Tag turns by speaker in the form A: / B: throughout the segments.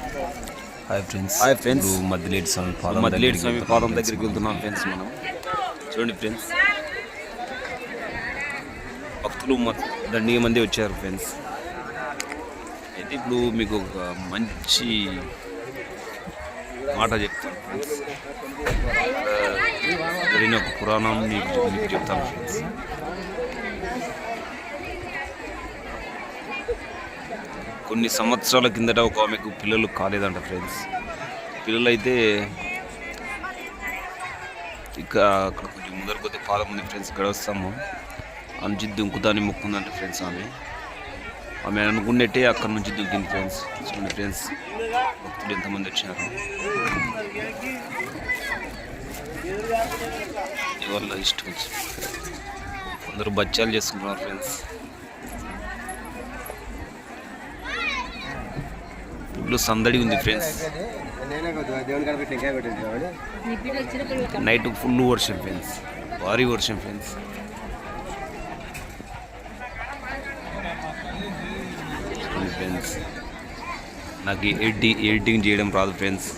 A: Hi friends
B: hi friends
A: Maddileti Swami పాదం
B: మద్దిలేటి స్వామి పాదం. దగ్గరికి వెళ్తున్నాం ఫ్రెండ్స్ మనం. చూడండి ఫ్రెండ్స్ భక్తులు దండిగా మంది వచ్చారు ఫ్రెండ్స్ అయితే ఇప్పుడు మీకు ఒక మంచి మాట చెప్తాను ఫ్రెండ్స్ జరిగిన ఒక పురాణం మీకు మీకు చెప్తాను ఫ్రెండ్స్ కొన్ని సంవత్సరాల కిందట ఒక ఆమెకు పిల్లలు కాలేదంట ఫ్రెండ్స్ పిల్లలు అయితే ఇక అక్కడ కొంచెం ముందర కొద్దిగా పాదం ఉంది ఫ్రెండ్స్ గడవస్తాము అంచి ఆ దుంకుతాని మొక్కుందంట ఫ్రెండ్స్ ఆమె. ఆమె అనుకున్నట్టే అక్కడ నుంచి దుంకింది ఫ్రెండ్స్ చూడండి ఫ్రెండ్స్ భక్తులు ఎంతమంది వచ్చారు. ఇవాళ ఇష్టం కొందరు బచ్చాలు చేసుకుంటున్నారు ఫ్రెండ్స్ ఇప్పుడు సందడి ఉంది ఫ్రెండ్స్ నైట్ ఫుల్ వర్షం ఫ్రెండ్స్ భారీ వర్షం ఫ్రెండ్స్ చూడండి ఫ్రెండ్స్ నాకు ఎడిటింగ్ ఎడిటింగ్ చేయడం రాదు ఫ్రెండ్స్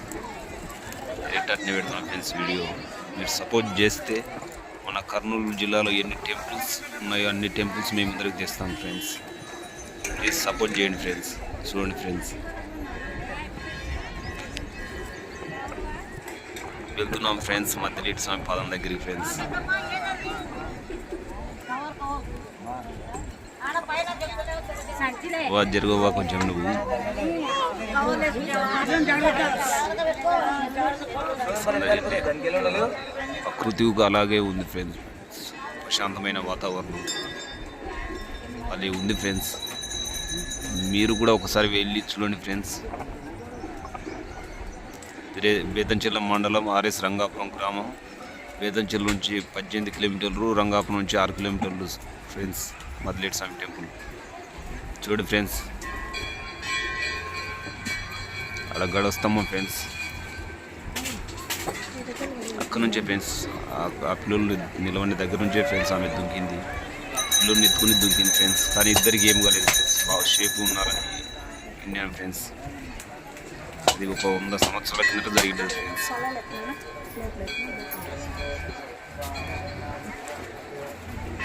B: ఎడిటర్ని పెడతాను ఫ్రెండ్స్ వీడియో. మీరు సపోర్ట్ చేస్తే మన కర్నూలు జిల్లాలో ఎన్ని టెంపుల్స్ ఉన్నాయో అన్ని టెంపుల్స్ మేము ఇద్దరికి తెస్తాం ఫ్రెండ్స్ ప్లీజ్ సపోర్ట్ చేయండి ఫ్రెండ్స్ చూడండి ఫ్రెండ్స్ వెళ్తున్నాం ఫ్రెండ్స్ మధ్యలేటి స్వామి పాదం దగ్గరికి ఫ్రెండ్స్. వా జరగవా కొంచెం నువ్వు. ప్రకృతి అలాగే ఉంది ఫ్రెండ్స్. ప్రశాంతమైన వాతావరణం. అది ఉంది ఫ్రెండ్స్. మీరు కూడా ఒకసారి వెళ్ళి చూడండి ఫ్రెండ్స్. బే- బేతంచెల్ల మండలం ఆర్ఎస్ రంగాపురం గ్రామం. బేతంచెల్ల నుంచి పద్దెనిమిది కిలోమీటర్లు రంగాపురం నుంచి ఆరు కిలోమీటర్లు ఫ్రెండ్స్ మదిలేటి స్వామి టెంపుల్. చూడు ఫ్రెండ్స్. అలా గడొస్తాము ఫ్రెండ్స్. అక్కడ నుంచే ఫ్రెండ్స్ ఆ- ఆ పిల్లలు నిలవని దగ్గర నుంచే ఫ్రెండ్స్ ఆమె దుంకింది. పిల్లల్ని ఎత్తుకుని దుంకింది ఫ్రెండ్స్. కానీ ఇద్దరికి ఏం కాలేదు ఫ్రెండ్స్. బాగా షేప్ ఉన్నారని ఇండియన్ ఫ్రెండ్స్. ఇది ఒక వంద సంవత్సరాల కిందట జరిగింది ఫ్రెండ్స్.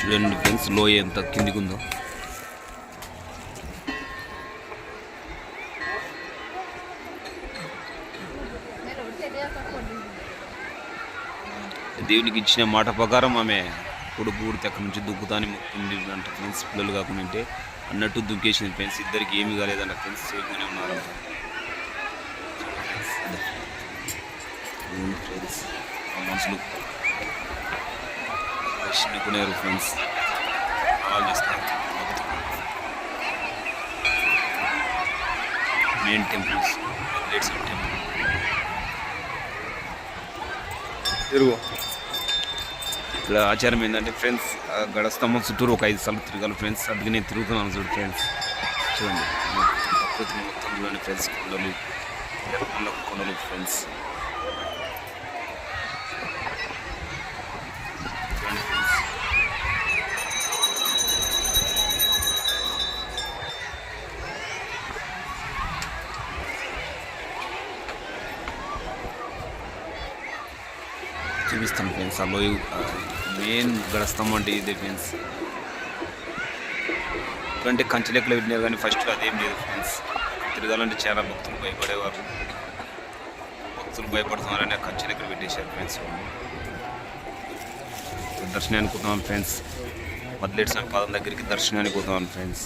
B: చూడండి ఫ్రెండ్స్ లోయ ఎంత కిందికి ఉందో దేవునికి ఇచ్చిన మాట ప్రకారం ఆమె కొడుకు పూర్తి అక్కడ నుంచి దుక్కుతాని మొక్కింది అంట ఫ్రెండ్స్. పిల్లలు కాకుండా ఉంటే అన్నట్టు దుక్కేసింది ఫ్రెండ్స్. ఇద్దరికి ఏమీ కాలేదంట ఫ్రెండ్స్. సేఫ్గానే ఉన్నారు ఫ్రెండ్స్. మనుషులు. చిన్నుకునేరు ఫ్రెండ్స్. అలా చేస్తారు మెయిన్ టెంపుల్స్ టెంపుల్ తిరుగు ఇక్కడ ఆచారం ఏంటంటే ఫ్రెండ్స్ గడస్తంభం చుట్టూరు ఒక ఐదు సార్లు తిరగాలి ఫ్రెండ్స్ అందుకే నేను తిరుగుతున్నాను చూడు ఫ్రెండ్స్ చూడండి. ప్రకృతి మొత్తం చూడండి ఫ్రెండ్స్ కొండలు. ఎర్రకొండ కొండలు ఫ్రెండ్స్ చూడండి. చూపిస్తాను ఫ్రెండ్స్ ఆ లోయ మెయిన్ గడస్తాం అంటే ఇదే ఫ్రెండ్స్. ఎందుకంటే కంచె లెక్కలు పెట్టినారు కానీ ఫస్ట్ అదేం లేదు ఫ్రెండ్స్. తిరగాలంటే చాలా భక్తులు భయపడేవారు. భక్తులు భయపడుతున్నారని ఆ కంచె లెక్కలు పెట్టేశారు ఫ్రెండ్స్ దర్శనానికి పోతున్నాం ఫ్రెండ్స్. మద్లేటి స్వామి పాదం దగ్గరికి దర్శనానికి పోతున్నాం ఫ్రెండ్స్.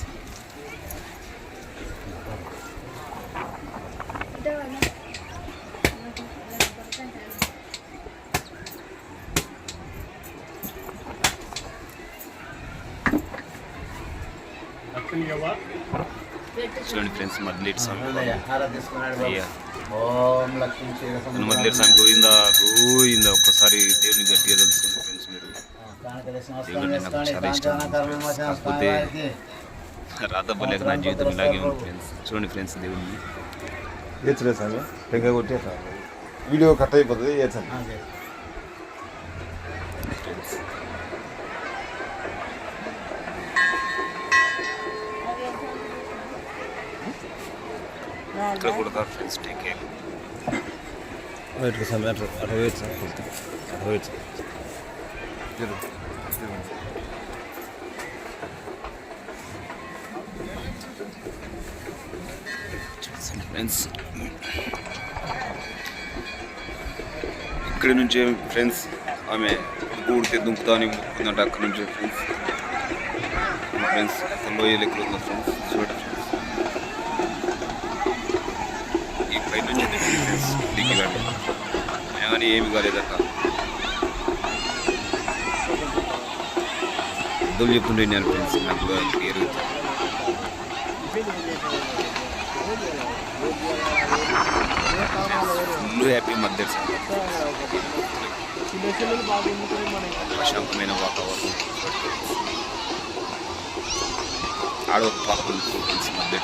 B: చూడండి ఫ్రెండ్స్ మద్లేటి స్వామి హనుమద్లేటి స్వామి గోవిందా గోవిందా ఒక్కసారి దేవుని గట్టిగా తెలుసుకోండి ఫ్రెండ్స్ మీరు. దేవుడు నాకు చాలా ఇష్టం కాకపోతే రాతపల్లేక నా జీవితం ఇలాగే ఉంది ఫ్రెండ్స్. చూడండి ఫ్రెండ్స్ దేవుడిని.
C: ఏచలే సార్. టెంకాయ కొట్టే సార్. వీడియో కట్ అయిపోతుంది ఏచండి
B: ఇక్కడ కొడతారు ఫ్రెండ్స్ టేక్ కేర్
C: ఇట్లా సార్ అట్లా అట్లా వేయచ్చు సార్ అట్లా వేయచ్చు తిరుగు తిరుగు
B: ఫ్రెండ్స్ ఇక్కడి నుంచే ఫ్రెండ్స్ ఆమె కూడితే దుంకుతా అని మొక్కుందంట అక్కడి నుంచే ఫ్రెండ్స్ ఫ్రెండ్స్ లోయలు ఎక్కడ ఉందో ఫ్రెండ్స్ చూడండి ఫ్రెండ్స్ ఈ నుంచి దిగింది ఫ్రెండ్స్ దిగి కానీ ఏమి కాలేదట పెద్దలు చెప్తుండే నేను ఫ్రెండ్స్ నాకు కూడా క్లియర్ ఫుల్ హ్యాపీ మధ్య ప్రశాంతమైన వాతావరణం ఆడ ఒక పాప ఫ్రెండ్స్ మధ్య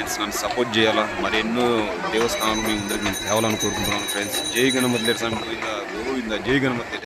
B: ఫ్రెండ్స్ నన్ను సపోర్ట్ చేయాలా? మరి ఎన్నో దేవస్థానాలు మీ ముందరికి నేను తేవాలని కోరుకుంటున్నాను ఫ్రెండ్స్. జై గణమతి స్వామి గోవింద గోవింద జై గణమతి